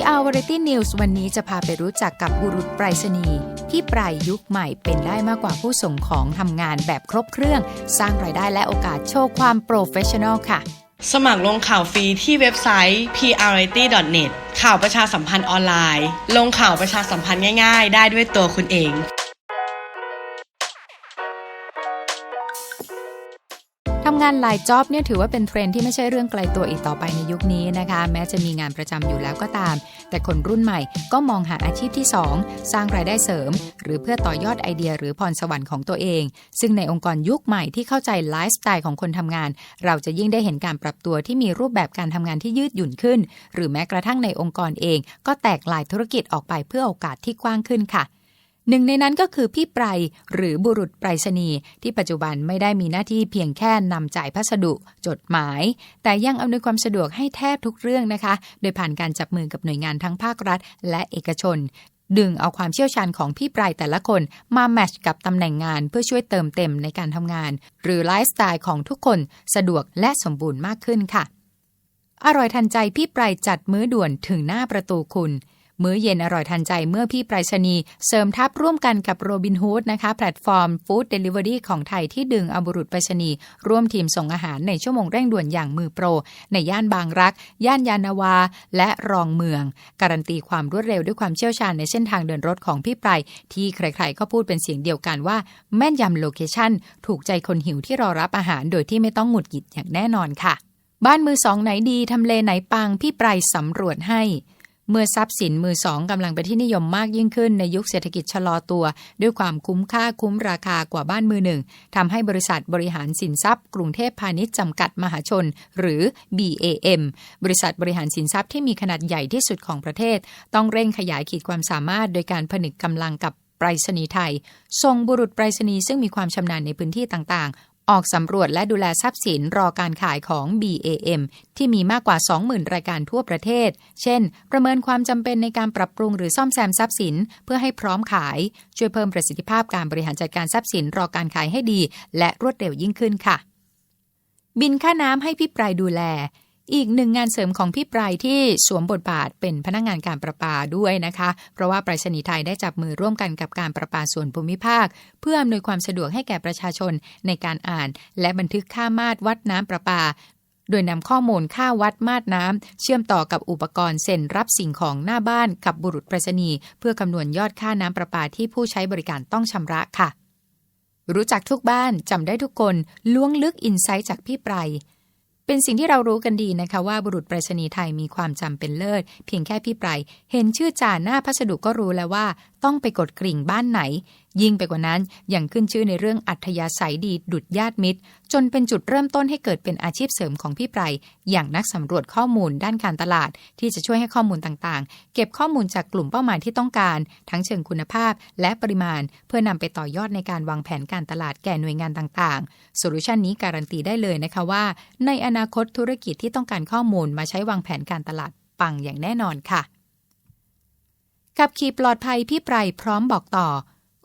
PR Variety News วันนี้จะพาไปรู้จักกับบุรุษไปรษณีย์ที่ปลายยุคใหม่เป็นได้มากกว่าผู้ส่งของทำงานแบบครบเครื่อง สร้างรายได้และโอกาสโชว์ความโปรเฟชชั่นอลค่ะ สมัครลงข่าวฟรีที่เว็บไซต์ prity.net ข่าวประชาสัมพันธ์ออนไลน์ ลงข่าวประชาสัมพันธ์ง่าย ๆ ได้ด้วยตัวคุณเอง งานหลายจ็อบเนี่ยถือว่าเป็นเทรนที่ไม่ใช่เรื่องไกลตัวอีกต่อไปในยุคนี้นะคะ แม้จะมีงานประจำอยู่แล้วก็ตาม แต่คนรุ่นใหม่ก็มองหาอาชีพที่ 2 สร้างรายได้เสริม หรือเพื่อต่อยอดไอเดียหรือพรสวรรค์ของตัวเอง ซึ่งในองค์กรยุคใหม่ที่เข้าใจไลฟ์สไตล์ของคนทำงาน เราจะยิ่งได้เห็นการปรับตัวที่มีรูปแบบการทำงานที่ยืดหยุ่นขึ้น หรือแม้กระทั่งในองค์กรเอง ก็แตกลายธุรกิจออกไปเพื่อโอกาสที่กว้างขึ้นค่ะ หนึ่งในนั้นก็คือพี่ไพรหรือบุรุษไปรษณีย์ที่ปัจจุบันไม่ได้มีหน้าที่เพียงแค่นำจ่ายพัสดุ จดหมาย แต่ยังอำนวยความสะดวกให้แทบทุกเรื่องนะคะ โดยผ่านการจับมือกับหน่วยงานทั้งภาครัฐ และเอกชนดึงเอาความเชี่ยวชาญของพี่ปลายแต่ละคนมาแมชกับตำแหน่งงานเพื่อช่วยเติมเต็มในการทำงาน หรือไลฟ์สไตล์ของทุกคนสะดวกและสมบูรณ์มากขึ้นค่ะ อร่อยทันใจพี่ไพรจัดมื้อด่วนถึงหน้าประตูคุณ มื้อเย็นอร่อยทันใจเมื่อพี่ไปรษณีเสริมทัพร่วมกันกับโรบินฮูดนะคะ แพลตฟอร์มฟู้ดเดลิเวอรี่ของไทยที่ดึงอบุรุษไปรษณีย์ร่วมทีมส่งอาหารในชั่วโมงเร่งด่วนอย่างมือโปร ในย่านบางรัก ย่านยานาวา และรองเมือง การันตีความรวดเร็วด้วยความเชี่ยวชาญในเส้นทางเดินรถของพี่ไพรที่ใครๆก็พูดเป็นเสียงเดียวกันว่า แม่นยำโลเคชั่นถูกใจคนหิวที่รอรับอาหารโดยที่ไม่ต้องหงุดหงิดอย่างแน่นอนค่ะ บ้านมือสองไหนดีทำเลไหนปังพี่ไพรสำรวจให้ เมื่อทรัพย์สินมือสองกำลังเป็นที่นิยมมากยิ่งขึ้นในยุคเศรษฐกิจชะลอตัว ด้วยความคุ้มค่าคุ้มราคากว่าบ้านมือหนึ่งทำให้บริษัทบริหารสินทรัพย์ กรุงเทพพาณิชย์จำกัดมหาชน หรือ BAM บริษัทบริหารสินทรัพย์ที่มีขนาดใหญ่ที่สุดของประเทศ ต้องเร่งขยายขีดความสามารถโดยการผนึกกำลังกับไปรษณีย์ไทย ส่งบุรุษไปรษณีย์ซึ่งมีความชำนาญในพื้นที่ต่างๆ ออกสำรวจและดูแลทรัพย์สินรอการขายของ BAM ที่มีมากกว่า 20,000 รายการทั่วประเทศ เช่น ประเมินความจำเป็นในการปรับปรุงหรือซ่อมแซมทรัพย์สิน เพื่อให้พร้อมขาย ช่วยเพิ่มประสิทธิภาพการบริหารจัดการทรัพย์สินรอการขายให้ดี และรวดเร็วยิ่งขึ้นค่ะ บินค่าน้ำให้พี่ปลายดูแล อีกหนึ่งงานเสริมของพี่ปลายที่สวมบทบาทเป็นพนักงงานการประปาด้วยนะคะ เพราะว่าไปรษณีไทยได้จับมือร่วมกันกับการประปาส่วนภูมิภาค เพื่ออำนวยความสะดวกให้แก่ประชาชนในการอ่าน และบันทึกค่ามาตรวัดน้ำประปาโดยนำข้อมูลค่าวัดมาตรน้ำ เชื่อมต่อกับอุปกรณ์เซ็นรับสิ่งของหน้าบ้านกับบุรุษไปรษณีย์เพื่อคำนวณยอดค่าน้ำประปาที่ผู้ใช้บริการต้องชำระค่ะ รู้จักทุกบ้านจำได้ทุกคนล้วงลึกอินไซต์จากพี่ไพร เป็นสิ่งที่เรารู้กันดีนะคะว่าบุรุษไปรษณีย์ไทยมีความจำเป็นเลิศ เพียงแค่พี่ไพรเห็นชื่อจ่าหน้าพัสดุก็รู้แล้วว่า ต้องไปกดกริ่งบ้านไหน ยิ่งไปกว่านั้นยังขึ้นชื่อในเรื่องอัธยาศัยดีดุดญาติมิตร จนเป็นจุดเริ่มต้นให้เกิดเป็นอาชีพเสริมของพี่ไพรอย่างนักสำรวจข้อมูลด้านการตลาด ที่จะช่วยให้ข้อมูลต่างๆ เก็บข้อมูลจากกลุ่มเป้าหมายที่ต้องการ ทั้งเชิงคุณภาพและปริมาณ เพื่อนำไปต่อยอดในการวางแผนการตลาดแก่หน่วยงานต่างๆโซลูชันนี้การันตีได้เลยนะคะว่า ในอนาคตธุรกิจที่ต้องการข้อมูลมาใช้วางแผนการตลาดปังอย่างแน่นอนค่ะ ขับขี่ปลอดภัยพี่ไพรพร้อมบอกต่อ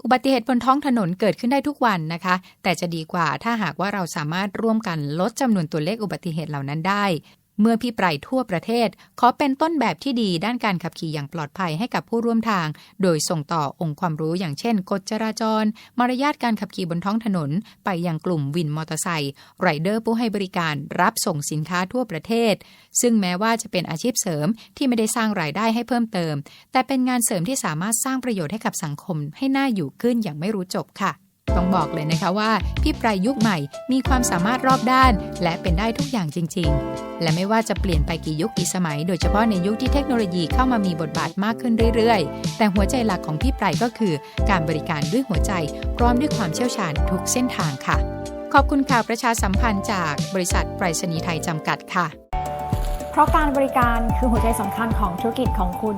อุบัติเหตุบนท้องถนนเกิดขึ้นได้ทุกวันนะคะ แต่จะดีกว่าถ้าหากว่าเราสามารถร่วมกันลดจำนวนตัวเลขอุบัติเหตุเหล่านั้นได้ เมื่อพี่ไพรทั่วประเทศ ขอเป็นต้นแบบที่ดีด้านการขับขี่อย่างปลอดภัยให้กับผู้ร่วมทาง โดยส่งต่อองค์ความรู้อย่างเช่น กฎจราจร มารยาทการขับขี่บนท้องถนน ไปยังกลุ่มวินมอเตอร์ไซค์ไรเดอร์ผู้ให้บริการรับส่งสินค้าทั่วประเทศ ซึ่งแม้ว่าจะเป็นอาชีพเสริมที่ไม่ได้สร้างรายได้ให้เพิ่มเติม แต่เป็นงานเสริมที่สามารถสร้างประโยชน์ให้กับสังคม ให้น่าอยู่ขึ้นอย่างไม่รู้จบค่ะ ต้องบอกเลยนะคะว่าพี่ไพรยุคใหม่มีความสามารถรอบด้าน และเป็นได้ทุกอย่างจริง ๆ และไม่ว่าจะเปลี่ยนไปกี่ยุคกี่สมัย โดยเฉพาะในยุคที่เทคโนโลยีเข้ามามีบทบาทมากขึ้นเรื่อยๆ แต่หัวใจหลักของพี่ไพรก็คือ การบริการด้วยหัวใจ พร้อมด้วยความเชี่ยวชาญทุกเส้นทางค่ะ ขอบคุณข่าวประชาสัมพันธ์จากบริษัทไปรษณีย์ไทยจำกัดค่ะ เพราะการบริการคือหัวใจสำคัญของธุรกิจของคุณ